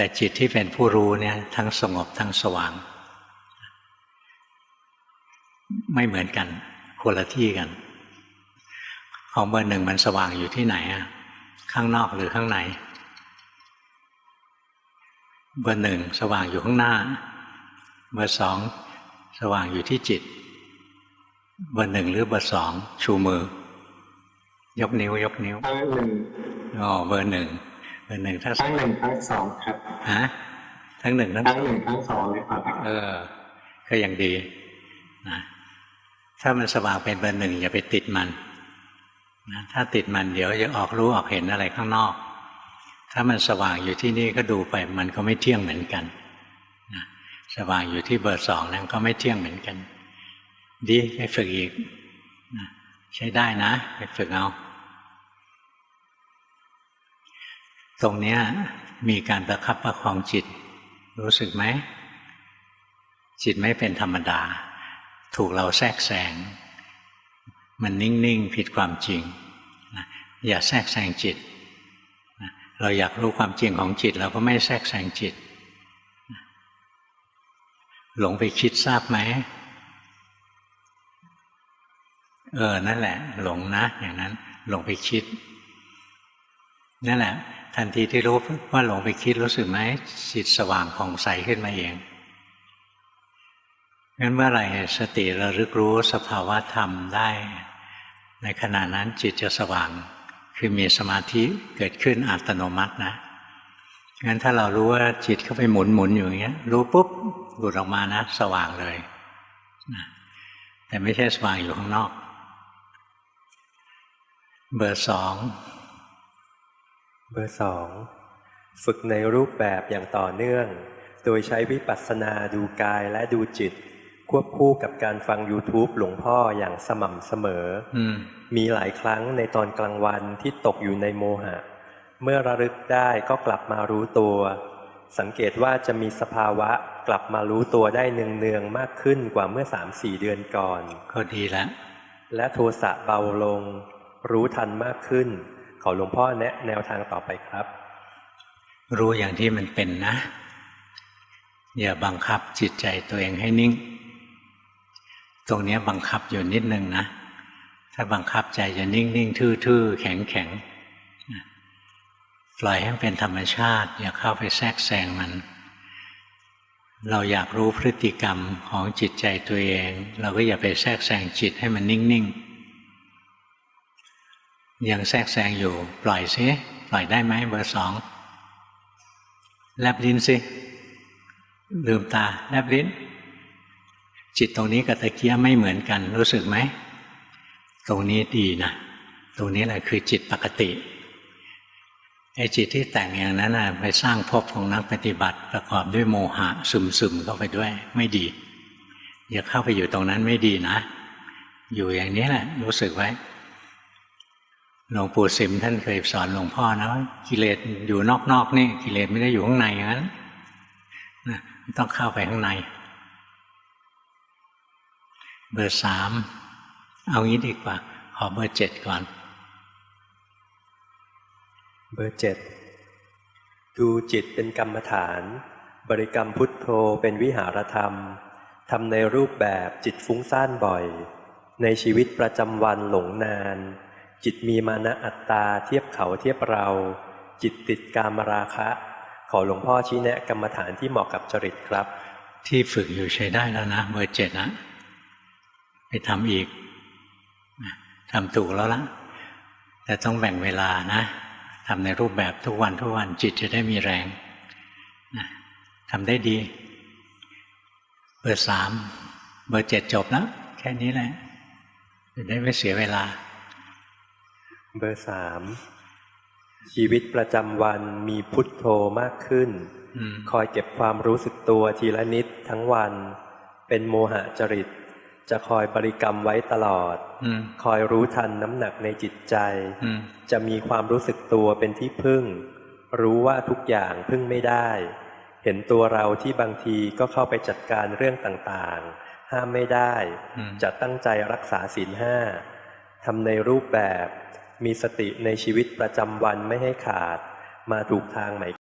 แต่จิตที่เป็นผู้รู้เนี่ยทั้งสงบทั้งสว่าง ไม่เหมือนกันคนละที่กัน ของเบอร์หนึ่งมันสว่างอยู่ที่ไหนอะข้างนอกหรือข้างในเบอร์หนึ่งสว่างอยู่ข้างหน้า เบอร์สองสว่างอยู่ที่จิต เบอร์หนึ่งหรือเบอร์สองชูมือ ยกนิ้วยกนิ้วทั้งหนึ่งอ๋อเบอร์หนึ่ง เบอร์หนึ่งถ้าทั้งหนึ่งทั้งสองครับฮะทั้งหนึ่งทั้งทั้งสอหงนึ่งทั้งสองเลยครับเออ ก็ยังดีนะถ้ามันสว่างเป็นเบอร์หนึ่งอย่าไปติดมันนะถ้าติดมันเดี๋ยวจะออกรู้ออกเห็นอะไรข้างนอก ถ้ามันสว่างอยู่ที่นี่ก็ดูไปมันก็ไม่เที่ยงเหมือนกันนะสว่างอยู่ที่เบอร์สองนั้นก็ไม่เที่ยงเหมือนกัน ดีไปฝึกอีกนะใช้ได้นะไปฝึกเอา ตรงเนี้ยมีการประคับประคองจิต รู้สึกไหม จิตไม่เป็นธรรมดา ถูกเราแทรกแซงมันนิ่ง ๆ ผิดความจริง อย่าแทรกแซงจิต เราอยากรู้ความจริงของจิต เราก็ไม่แทรกแซงจิต หลงไปคิดทราบไหม เออ นั่นแหละ หลงนะ อย่างนั้น หลงไปคิด นั่นแหละ ทันทีที่รู้ว่าหลงไปคิดรู้สึกไหมจิตสว่างผ่องใสขึ้นมาเองงั้นเมื่อไหร่สติระลึกรู้สภาวะธรรมได้ ในขณะนั้นจิตจะสว่าง คือมีสมาธิเกิดขึ้นอัตโนมัตินะงั้นถ้าเรารู้ว่าจิตเข้าไปหมุนหมุนอยู่อย่างเงี้ย รู้ปุ๊บหลุดออกมานะ สว่างเลยนะแต่ไม่ใช่สว่างอยู่ข้างนอก เบอร์สอง เบอร์สองฝึกในรูปแบบอย่างต่อเนื่อง โดยใช้วิปัสสนาดูกายและดูจิต ควบคู่กับการฟัง YouTube หลวงพ่ออย่างสม่ำเสมออืมมีหลายครั้งในตอนกลางวันที่ตกอยู่ในโมหะ เมื่อระลึกได้ก็กลับมารู้ตัว สังเกตว่าจะมีสภาวะกลับมารู้ตัวได้เนืองๆมากขึ้นกว่าเมื่อสามสี่เดือนก่อน ก็ดีแล้ว และโทสะเบาลง รู้ทันมากขึ้น ขอหลวงพ่อแนะแนวทางต่อไปครับ รู้อย่างที่มันเป็นนะ อย่าบังคับจิตใจตัวเองให้นิ่ง ตรงนี้บังคับอยู่นิดนึงนะ ถ้าบังคับใจจะนิ่งนิ่งทื่อๆแข็งแข็งปล่อยให้มันเป็นธรรมชาติ อย่าเข้าไปแทรกแซงมัน เราอยากรู้พฤติกรรมของจิตใจตัวเอง เราก็อย่าไปแทรกแซงจิตให้มันนิ่งๆ ยังแทรกแซงอยู่ ปล่อยซิปล่อยได้ไหมเบอร์สองแลบลิ้นสิลืมตาแลบลิ้น จิตตรงนี้กับตะเกียไม่เหมือนกัน รู้สึกไหม ตรงนี้ดีนะ ตรงนี้แหละคือจิตปกติไอ้จิตที่แต่งอย่างนั้นนะไปสร้างภพของนักปฏิบัติ ประกอบด้วยโมหะซึมๆเข้าไปด้วย ไม่ดี อย่าเข้าไปอยู่ตรงนั้นไม่ดีนะ อยู่อย่างนี้แหละ รู้สึกไว้ หลวงปู่สิมท่านเคยสอนหลวงพ่อนะว่ากิเลสอยู่นอกๆนี่กิเลสไม่ได้อยู่ข้างในอย่างนั้นนะต้องเข้าไปข้างใน เบอร์สามเอางี้ดีกว่า ขอเบอร์เจ็ดก่อน เบอร์เจ็ดดูจิตเป็นกรรมฐาน บริกรรมพุทโธเป็นวิหารธรรมทำในรูปแบบจิตฟุ้งซ่านบ่อย ในชีวิตประจำวันหลงนาน จิตมีมานะอัตตาเทียบเขาเทียบเรา จิตติดกามราคะ ขอหลวงพ่อชี้แนะกรรมฐานที่เหมาะกับจริตครับ ที่ฝึกอยู่ใช้ได้แล้วนะเบอร์เจ็ดนะไปทำอีกทำถูกแล้วละแต่ต้องแบ่งเวลานะทำในรูปแบบทุกวันทุกวันจิตจะได้มีแรงนะทำได้ดี เบอร์สามเบอร์เจ็ดจบแล้วแค่นี้แหละจะได้ไม่เสียเวลา เบอร์สามชีวิตประจำวันมีพุทโธมากขึ้นอืมคอยเก็บความรู้สึกตัวทีละนิดทั้งวัน เป็นโมหะจริต จะคอยบริกรรมไว้ตลอดอืมคอยรู้ทันน้ำหนักในจิตใจอืมจะมีความรู้สึกตัวเป็นที่พึ่ง รู้ว่าทุกอย่างพึ่งไม่ได้ เห็นตัวเราที่บางทีก็เข้าไปจัดการเรื่องต่างๆ ห้ามไม่ได้อืมจะตั้งใจรักษาศีลห้าทำในรูปแบบ มีสติในชีวิตประจำวันไม่ให้ขาด มาถูกทางไหม